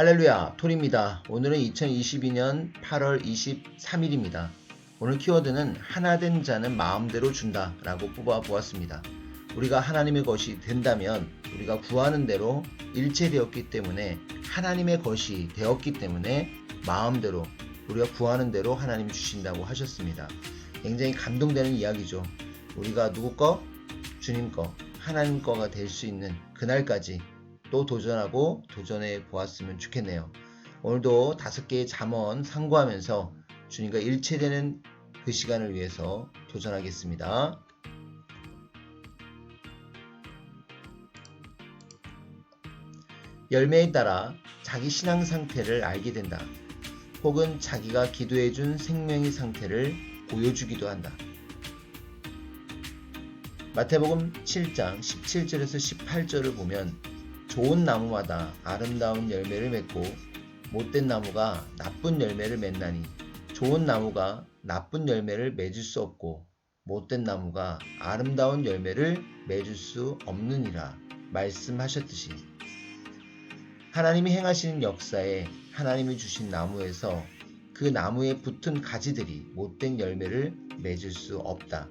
할렐루야, 톨입니다. 오늘은 2022년 8월 23일입니다. 오늘 키워드는 하나된 자는 마음대로 준다 라고 뽑아 보았습니다. 우리가 하나님의 것이 된다면 우리가 구하는 대로 일체되었기 때문에 하나님의 것이 되었기 때문에 마음대로 우리가 구하는 대로 하나님이 주신다고 하셨습니다. 굉장히 감동되는 이야기죠. 우리가 누구 거? 주님 거, 하나님 거가 될 수 있는 그날까지 또 도전하고 도전해 보았으면 좋겠네요. 오늘도 다섯 개의 잠언 상고하면서 주님과 일체되는 그 시간을 위해서 도전하겠습니다. 열매에 따라 자기 신앙 상태를 알게 된다. 혹은 자기가 기도해준 생명의 상태를 보여주기도 한다. 마태복음 7장 17절에서 18절을 보면 좋은 나무마다 아름다운 열매를 맺고 못된 나무가 나쁜 열매를 맺나니 좋은 나무가 나쁜 열매를 맺을 수 없고 못된 나무가 아름다운 열매를 맺을 수 없느니라 말씀하셨듯이 하나님이 행하시는 역사에 하나님이 주신 나무에서 그 나무에 붙은 가지들이 못된 열매를 맺을 수 없다.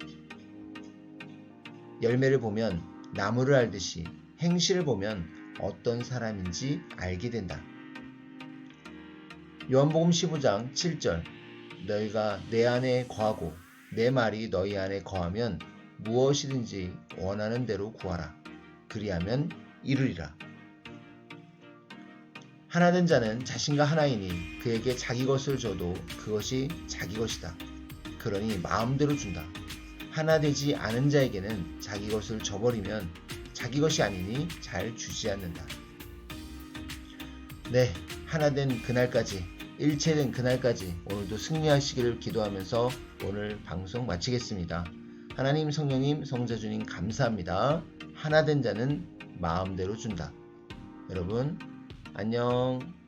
열매를 보면 나무를 알듯이 행실을 보면 어떤 사람인지 알게 된다. 요한복음 15장 7절 너희가 내 안에 거하고 내 말이 너희 안에 거하면 무엇이든지 원하는 대로 구하라. 그리하면 이루리라. 하나된 자는 자신과 하나이니 그에게 자기 것을 줘도 그것이 자기 것이다. 그러니 마음대로 준다. 하나 되지 않은 자에게는 자기 것을 줘버리면 자기 것이 아니니 잘 주지 않는다. 네, 하나 된 그날까지, 일체된 그날까지 오늘도 승리하시기를 기도하면서 오늘 방송 마치겠습니다. 하나님, 성령님, 성자 주님 감사합니다. 하나 된 자는 마음대로 준다. 여러분, 안녕.